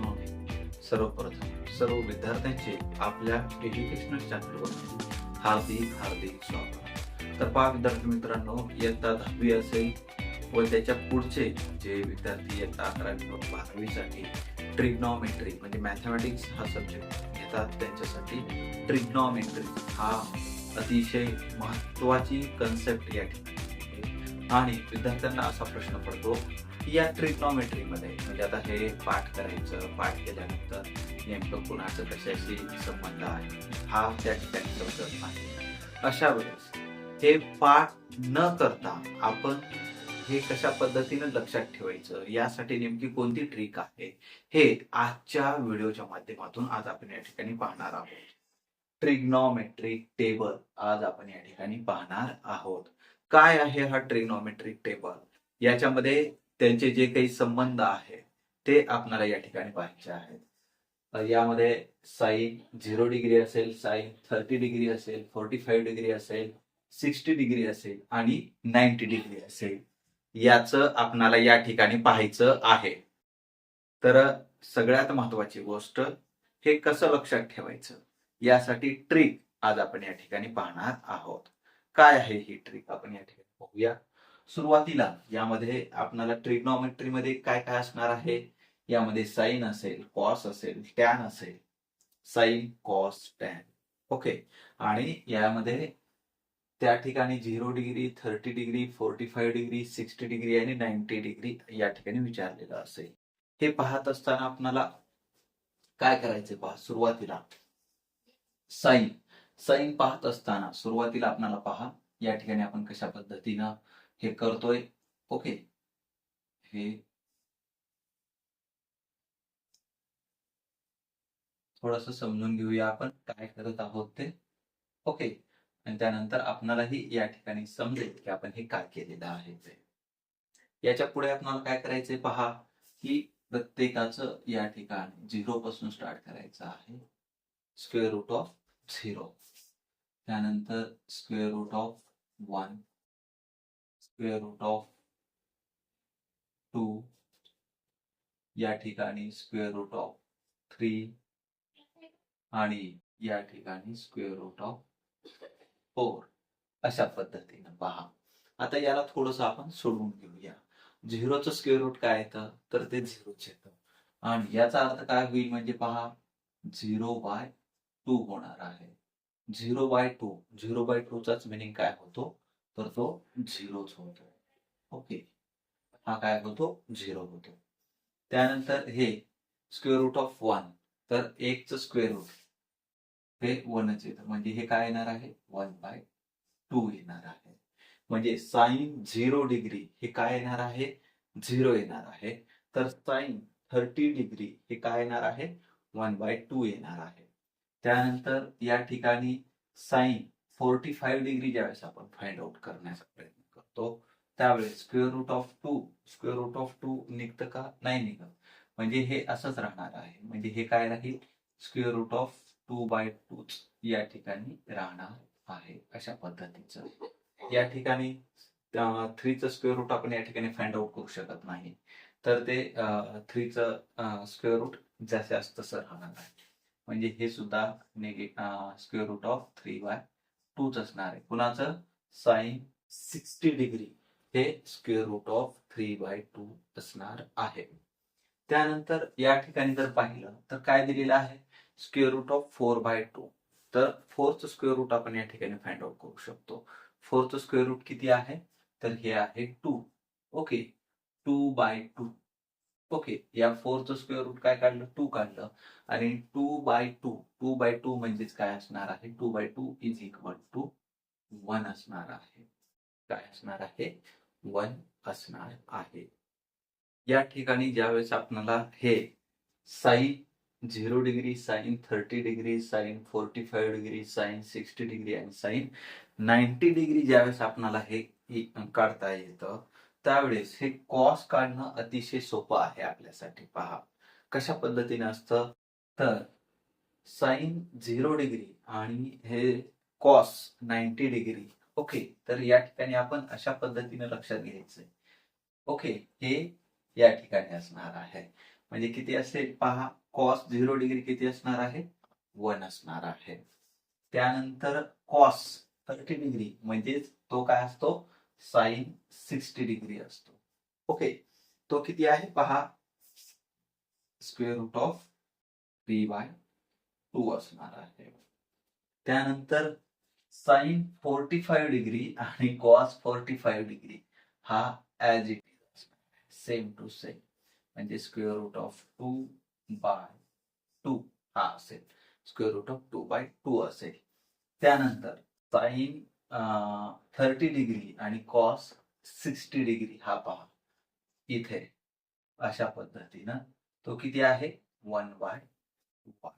भरत सोनवणे सर्वप्रथम सर्व विद्यार्थ्यांचे आपल्या एज्युकेशनल चॅनलवर हार्दिक हार्दिक स्वागत. तर पहा विद्यार्थी मित्रांनो इयत्ता दहावी असेल व त्याच्या पुढचे जे विद्यार्थी इयत्ता अकरावी व बारावीसाठी ट्रिग्नॉमेट्री म्हणजे मॅथमॅटिक्स हा सब्जेक्ट घेतात त्यांच्यासाठी ट्रिग्नॉमेट्री हा अतिशय महत्वाची कन्सेप्ट या ठिकाणी. आणि विद्यार्थ्यांना असा प्रश्न पडतो या ट्रिग्नॉमेट्रीमध्ये म्हणजे आता हे पाठ करायचं पाठ केल्यानंतर नेमकं कुणाचं कशाशी संबंध आहे हा त्या ठिकाणी समजत नाही अशा वेळेस हे पाठ न करता आपण हे कशा पद्धतीने लक्षात ठेवायचं यासाठी नेमकी कोणती ट्रिक आहे हे आजच्या व्हिडिओच्या माध्यमातून आज आपण या ठिकाणी पाहणार आहोत. ट्रिग्नॉमेट्रिक टेबल आज आपण या ठिकाणी पाहणार आहोत. काय आहे हा ट्रिग्नॉमेट्रिक टेबल याच्यामध्ये त्यांचे जे काही संबंध आहे ते आपल्याला या ठिकाणी पाहायचे आहेत. यामध्ये साईन झिरो डिग्री असेल साईन थर्टी डिग्री असेल फोर्टी फाईव्ह डिग्री असेल सिक्स्टी डिग्री असेल आणि नाईन्टी डिग्री असेल. याचं आपणाला या ठिकाणी पाहायचं आहे. तर सगळ्यात महत्वाची गोष्ट हे कसं लक्षात ठेवायचं? यासाठी ट्रिक आज आपण या ठिकाणी पाहणार आहोत. काय आहे ही ट्रिक? आपण या ठिकाणी पाहूया सुरुवातीला यामध्ये आपल्याला ट्रिग्नॉमेट्रीमध्ये काय काय असणार आहे? यामध्ये साईन असेल कॉस असेल टॅन असेल. Sine cos tan. ओके. आणि यामध्ये त्या ठिकाणी zero degree thirty degree forty five degree sixty degree आणि नाईन्टी डिग्री या ठिकाणी विचारलेलं असेल. हे पाहत असताना आपणाला काय करायचे पहा सुरुवातीला. साईन. साईन पाहत असताना सुरुवातीला आपणाला पहा या ठिकाणी आपण कशा पद्धतीनं हे करतोय. ओके. हे. थोडस समजून घेऊया आपण काय करत आहोत ते. ओके. आणि त्यानंतर आपणालाही या ठिकाणी समजेल की आपण हे काय केलेलं आहे ते. याच्यापुढे आपणाला काय करायचंय पहा की प्रत्येकाचं या ठिकाणी झिरो पासून स्टार्ट करायचं आहे. Square root of zero. त्यानंतर square root of one. Square root of two या ठिकाणी स्क्वेअर रूट ऑफ थ्री आणि या ठिकाणी स्क्वेअर रूट ऑफ फोर अशा पद्धतीनं पहा. आता याला थोडस आपण सोडवून घेऊया. झिरोचं स्क्वेअर रूट काय येतं? तर ते झिरोच येतं. आणि याचा अर्थ काय होईल म्हणजे पहा झिरो बाय टू होणार आहे. Zero by two zero by two चाच मिनिंग काय होतो? तर तो झिरोच होतो ओके हा काय होतो झिरो होतो त्यानंतर हे स्क्वेअर रूट ऑफ वन तर एकचं स्क्वेअर रूट हे वनच येतं म्हणजे हे काय येणार आहे वन बाय टू येणार आहे म्हणजे साईन झिरो डिग्री हे काय येणार आहे झिरो येणार आहे तर साईन थर्टी डिग्री हे काय येणार आहे वन बाय टू येणार आहे त्यानंतर या ठिकाणी साईन फोर्टी फाईव्ह डिग्री ज्यावेळेस आपण फाइंड आउट करण्याचा प्रयत्न करतो त्यावेळेस square root of two square root of two निघतं का? नाही निघत. म्हणजे हे असंच राहणार आहे. म्हणजे हे काय राहील? Square root of two by two या ठिकाणी राहणार आहे अशा पद्धतीचं. या ठिकाणी थ्रीचं स्क्वेअर रूट आपण या ठिकाणी फाइंड आउट करू शकत नाही. तर ते थ्रीचं स्क्वेअर रूट जास्त तसं राहणार आहे. म्हणजे हे सुद्धा निगे square root of three by टूच असणार आहे. कुणाचं? Sine sixty degree. हे square root of three by two असणार आहे. त्यानंतर या ठिकाणी जर पाहिलं तर काय दिलेलं आहे? Square root of four by two. तर फोरचं स्क्वेअर रूट आपण या ठिकाणी फाइंड आउट करू शकतो. फोरचं स्क्वेअर रूट किती आहे? तर हे आहे two. Okay. Two by two. Okay या फोरचं स्क्वेअर रूट काय काढलं? टू काढलं. आणि two by two two by two म्हणजेच काय असणार आहे? Two by two is equal to one असणार आहे. काय असणार आहे? वन असणार आहे. या ठिकाणी ज्यावेळेस आपल्याला हे sine zero degree sine thirty degree sine forty five degree sine sixty degree आणि साईन नाईन्टी डिग्री ज्यावेळेस आपल्याला हे काढता येतं त्यावेळेस हे कॉस काढणं अतिशय सोपं आहे आपल्यासाठी. पहा कशा पद्धतीने असतं? तर साईन झिरो डिग्री आणि हे कॉस नाईन्टी डिग्री ओके तर या ठिकाणी आपण अशा पद्धतीने लक्षात घ्यायचंय. ओके हे या ठिकाणी असणार आहे. म्हणजे किती असेल? पहा कॉस झिरो डिग्री किती असणार आहे? वन असणार आहे. त्यानंतर कॉस थर्टी डिग्री म्हणजेच तो काय असतो? साईन सिक्स्टी डिग्री ओके तो किती आहे? पहा. Square root of three by two त्यानंतर sine forty five degree cos forty five degree हा as it is same to same square root of two by two हा असेल. Square root of two by two असेल. त्यानंतर sine thirty degree आणि cos sixty degree हा पहा. इथे अशा पद्धतीनं. तो किती आहे? वन बाय टू बाय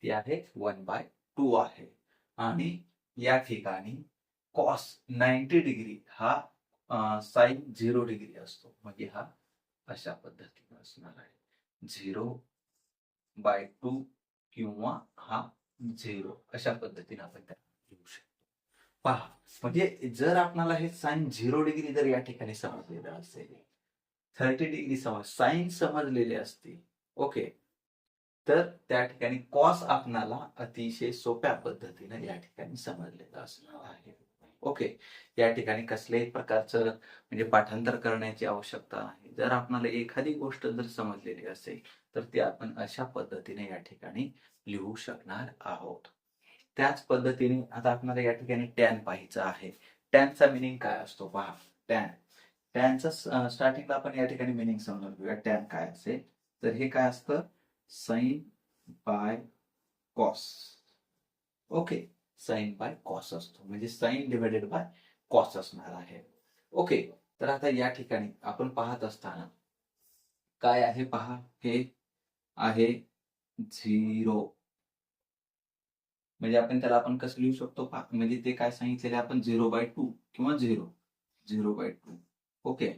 किती आहे? वन बाय टू आहे. आणि या ठिकाणी कॉस नाईन्टी डिग्री हा साईन झिरो डिग्री असतो. म्हणजे हा अशा पद्धतीने असणार आहे. झिरो बाय टू किंवा हा झिरो अशा पद्धतीने आपण त्याला घेऊ शकतो. पहा म्हणजे जर आपणाला हे साईन झिरो डिग्री जर या ठिकाणी समजलेलं असेल थर्टी डिग्री समज साईन समजलेले असतील ओके तर त्या ठिकाणी कॉस आपणाला अतिशय सोप्या पद्धतीने या ठिकाणी समजलेलं असणार आहे. ओके या ठिकाणी कसल्याही प्रकारचं म्हणजे पाठांतर करण्याची आवश्यकता नाही. जर आपणाला एखादी गोष्ट जर समजलेली असेल तर ती आपण अशा पद्धतीने या ठिकाणी लिहू शकणार आहोत. त्याच पद्धतीने आता आपल्याला या ठिकाणी टॅन पाहायचं आहे. टॅनचा मिनिंग काय असतो? पहा टॅन टॅनचा स्टार्टिंगला आपण या ठिकाणी मिनिंग समजून घेऊया. टॅन काय असेल? तर हे काय असतं? Sine by cos okay sine by cos असतो. म्हणजे साईन डिवायडेड बाय कॉस असणार आहे. ओके तर आता या ठिकाणी आपण पाहत असताना काय आहे? पहा हे आहे झिरो म्हणजे आपण त्याला आपण कसं लिहू शकतो? म्हणजे ते काय सांगितलेले आपण? झिरो बाय टू किंवा zero. Zero by two. Okay.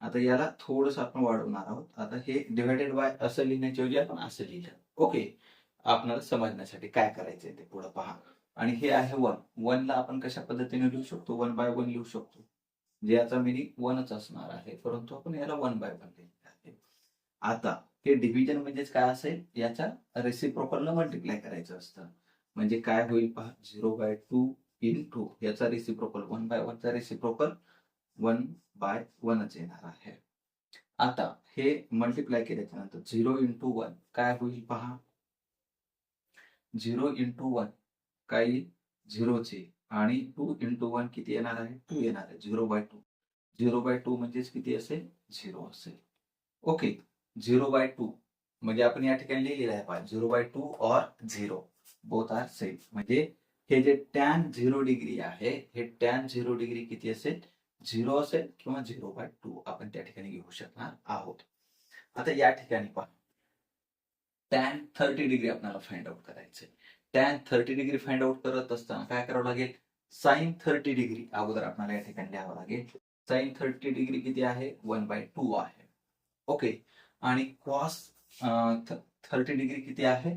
आता याला थोडस आपण वाढवणार आहोत. आता हे डिवायडेड बाय असं लिहिण्याच्या ऐवजी आपण असं लिहिलं. ओके. आपल्याला समजण्यासाठी काय करायचंय ते पुढे पहा. आणि हे आहे वन. वनला आपण कशा पद्धतीने लिहू शकतो? वन बाय वन लिहू शकतो. जे याचा मिनिंग वनच असणार आहे. परंतु आपण याला वन बाय वन लिहिलं आहे. आता हे डिव्हिजन म्हणजेच काय असेल? याच्या रेसिप्रोकलला मल्टिप्लाय करायचं असतं. म्हणजे काय होईल पहा? Zero by two into याचा रेसिप्रोकल वन बाय वनचा रेसिप्रोकल वन बाय वनच येणार आहे. आता हे मल्टिप्लाय केल्याच्यानंतर झिरो इंटू वन काय होईल पहा? झिरो इंटू वन काय झिरोचे आणि टू इंटू वन किती येणार आहे? टू येणार आहे. Zero by two zero by two म्हणजेच किती असेल? झिरो असेल. Okay zero by two. म्हणजे आपण या ठिकाणी लिहिलेलं आहे पहा zero by two or zero. Both are same म्हणजे हे जे टॅन झिरो डिग्री आहे हे टॅन झिरो डिग्री किती असेल? झिरो असेल किंवा झिरो बाय टू आपण त्या ठिकाणी घेऊ शकणार आहोत. आता या ठिकाणी पहा. टॅन थर्टी डिग्री आपल्याला फाइंड आउट करायचे tan thirty degree find out करत असताना काय करावं लागेल? साईन थर्टी डिग्री अगोदर आपल्याला या ठिकाणी लिहावं लागेल. साईन थर्टी डिग्री किती आहे? वन बाय टू आहे. ओके आणि कॉस थर्टी डिग्री किती आहे?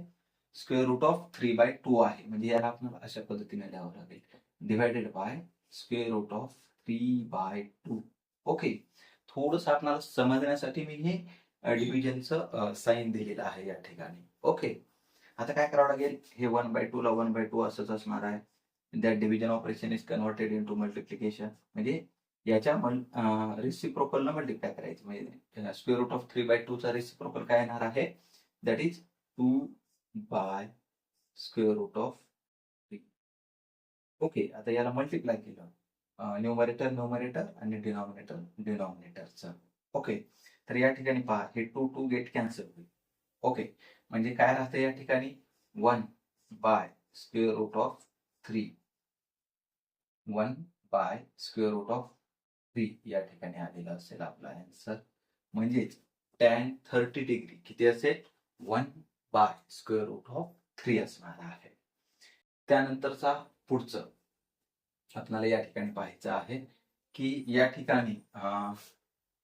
Square root of three by two आहे. म्हणजे याला आपल्याला अशा पद्धतीने लिहावं लागेल. Divided by square root of three by two okay थोडस आपल्याला समजण्यासाठी मी हे डिव्हिजनचं साईन दिलेलं आहे या ठिकाणी. ओके आता काय करावं लागेल? हे वन बाय टू ला वन बाय टू असंच असणार आहे. That division operation is converted into multiplication म्हणजे याच्या रिसिप्रोकल न मल्टिप्लाय करायचं. म्हणजे square root of three by two चा रिसिप्रोकल काय येणार आहे? That is two by square root of three okay आता याला मल्टिप्लाय केलं. न्यूमरेटर न्यूमरेटर आणि डिनॉमिनेटर डिनॉमिनेटरचं ओके तर या ठिकाणी पहा हे टू टू गेट कॅन्सल होईल. ओके म्हणजे काय राहतं या ठिकाणी? One by square root of three one by square root of three या ठिकाणी आलेला असेल आपला आन्सर म्हणजेच टॅन थर्टी डिग्री किती असेल? One by square root of three असणार आहे. त्यानंतरचा पुढचं आपल्याला या ठिकाणी पाहायचं आहे की या ठिकाणी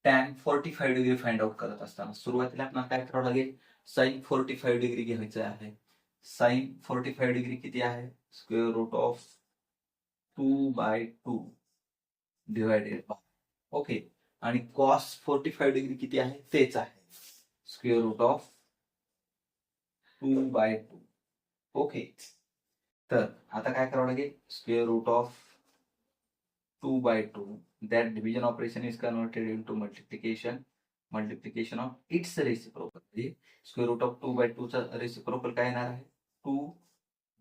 tan forty five degree find out करत असताना सुरुवातीला आपल्याला काय करावं लागेल? साईन फोर्टी फाईव्ह डिग्री घ्यायचं आहे. साईन फोर्टी फाईव्ह डिग्री किती आहे? Square root of two by two divided by okay. आणि कॉस फोर्टी फाईव्ह डिग्री किती आहे? तेच आहे. Square root of two by two. Okay. तर आता काय करावं लागेल? Square root of two by two. That division operation is converted into multiplication multiplication of its reciprocal म्हणजे square root of two by two चा रेसिप्रोकल काय येणार आहे? Two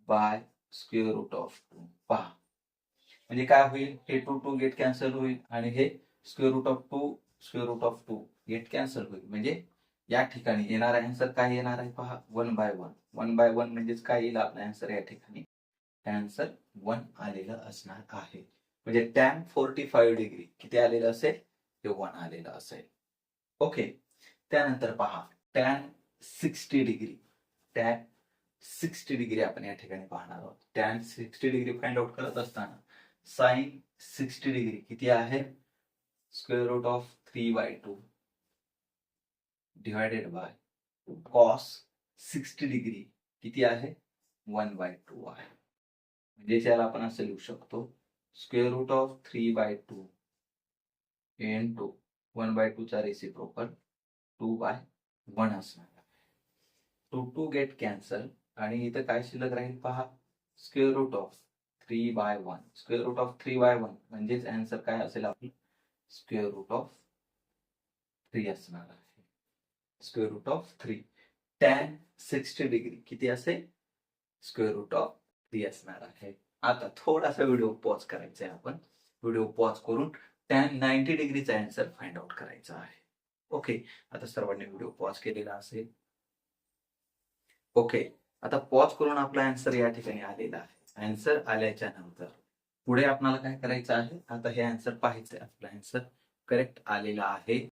by square root of two. पहा. म्हणजे काय होईल? हे टू टू गेट कॅन्सल होईल आणि हे square root of two square root of two get cancel होईल. म्हणजे या ठिकाणी येणारा अँसर काय येणार आहे पहा? One by one one by one म्हणजेच काय येईल आपला अँसर या ठिकाणी? अँसर वन आलेलं असणार आहे. म्हणजे टॅन फोर्टी फाईव्ह डिग्री किती आलेलं असेल? ते वन आलेलं असेल. ओके त्यानंतर पहा. Tan sixty degree tan sixty degree आपण या ठिकाणी पाहणार आहोत. Tan sixty degree find out करत असताना साईन सिक्स्टी डिग्री किती आहे? Square root of three by two divided by cos sixty degree किती आहे? वन बाय टू आहे. म्हणजे याला आपण असं लिहू शकतो square root of three by two and two one by two चा प्रोपर टू बाय वन असणार टू टू गेट कॅन्सल आणि इथं काय शिल्लक राहील पहा? Square root of three by one square root of three by one म्हणजेच answer काय असेल आपली? स्क्वेअर रूट ऑफ थ्री असणार आहे. Square root of three tan sixty degree किती असेल? स्क्वेअर रूट ऑफ थ्री असणार आहे. आता थोडासा व्हिडिओ पॉज करायचा आहे आपण. व्हिडिओ पॉज करून टॅन नाईन्टी डिग्रीचा अँसर फाइंड आउट करायचा आहे. ओके आता सर्वांनी व्हिडिओ पॉज केलेला असेल. ओके आता पॉज करून आपला अँसर या ठिकाणी आलेला आहे. आन्सर आल्याच्यानंतर. पुढे आपल्याला काय करायचं आहे? आता हे आन्सर पाहायचं आपला करेक्ट आलेला आहे.